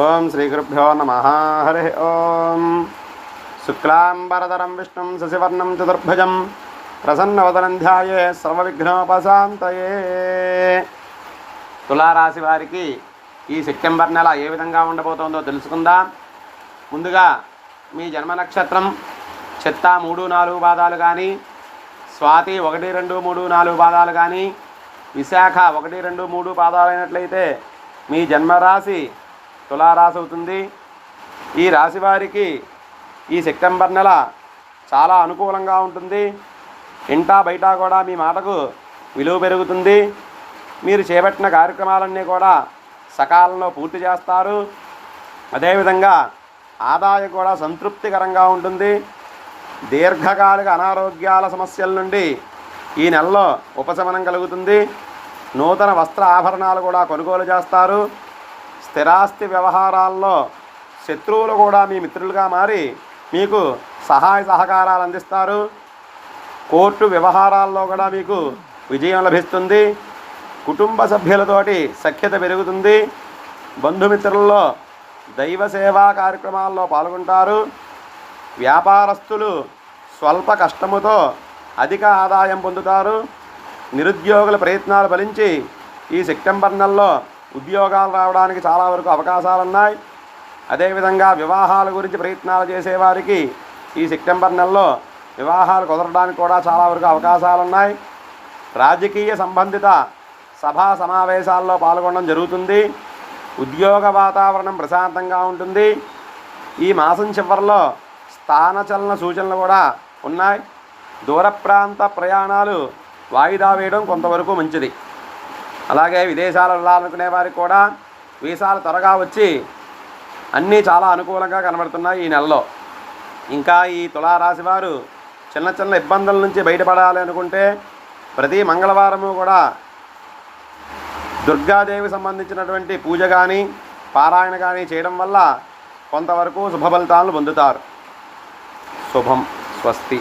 ఓం శ్రీగురుభ్యో నమ. హరి ఓం. శుక్లాంబరదరం విష్ణుం శశివర్ణం చతుర్భుజం ప్రసన్నవదనం ధ్యాయే సర్వవిఘ్నోపశాంతయే. తులారాశి వారికి ఈ సెప్టెంబర్ నెల ఏ విధంగా ఉండబోతోందో తెలుసుకుందాం. ముందుగా మీ జన్మ నక్షత్రం చెత్త మూడు నాలుగు పాదాలు కానీ స్వాతి ఒకటి రెండు మూడు నాలుగు పాదాలు కానీ విశాఖ ఒకటి రెండు మూడు పాదాలు అయినట్లయితే మీ జన్మరాశి తులారాశి అవుతుంది. ఈ రాశి వారికి ఈ సెప్టెంబర్ నెల చాలా అనుకూలంగా ఉంటుంది. ఇంటా బయట కూడా మీ మాటకు విలువ పెరుగుతుంది. మీరు చేపట్టిన కార్యక్రమాలన్నీ కూడా సకాలంలో పూర్తి చేస్తారు. అదేవిధంగా ఆదాయం కూడా సంతృప్తికరంగా ఉంటుంది. దీర్ఘకాలిక అనారోగ్యాల సమస్యల నుండి ఈ నెలలో ఉపశమనం కలుగుతుంది. నూతన వస్త్ర ఆభరణాలు కూడా కొనుగోలు చేస్తారు. స్థిరాస్తి వ్యవహారాల్లో శత్రువులు కూడా మీ మిత్రులుగా మారి మీకు సహాయ సహకారాలు అందిస్తారు. కోర్టు వ్యవహారాల్లో కూడా మీకు విజయం లభిస్తుంది. కుటుంబ సభ్యులతోటి సఖ్యత పెరుగుతుంది. బంధుమిత్రుల్లో దైవ సేవా కార్యక్రమాల్లో పాల్గొంటారు. వ్యాపారస్తులు స్వల్ప కష్టముతో అధిక ఆదాయం పొందుతారు. నిరుద్యోగుల ప్రయత్నాలు ఫలించి ఈ సెప్టెంబర్ నెలలో ఉద్యోగాలు రావడానికి చాలా వరకు అవకాశాలు ఉన్నాయి అదేవిధంగా వివాహాల గురించి ప్రయత్నాలు చేసేవారికి ఈ సెప్టెంబర్ నెలలో వివాహాలు కుదరడానికి కూడా చాలా వరకు అవకాశాలు ఉన్నాయి రాజకీయ సంబంధిత సభా సమావేశాల్లో పాల్గొనడం జరుగుతుంది. ఉద్యోగ వాతావరణం ప్రశాంతంగా ఉంటుంది. ఈ మాసం చివరిలో స్థానచలన సూచనలు కూడా ఉన్నాయి. దూర ప్రాంత ప్రయాణాలు వాయిదా వేయడం కొంతవరకు మంచిది. అలాగే విదేశాలు వెళ్ళాలనుకునే వారికి కూడా వీసాలు త్వరగా వచ్చి అన్నీ చాలా అనుకూలంగా కనబడుతున్నాయి ఈ నెలలో. ఇంకా ఈ తులారాశి వారు చిన్న చిన్న ఇబ్బందుల నుంచి బయటపడాలి అనుకుంటే ప్రతి మంగళవారము కూడా దుర్గాదేవి సంబంధించినటువంటి పూజ కానీ పారాయణ కానీ చేయడం వల్ల కొంతవరకు శుభ ఫలితాలను పొందుతారు. శుభం స్వస్తి.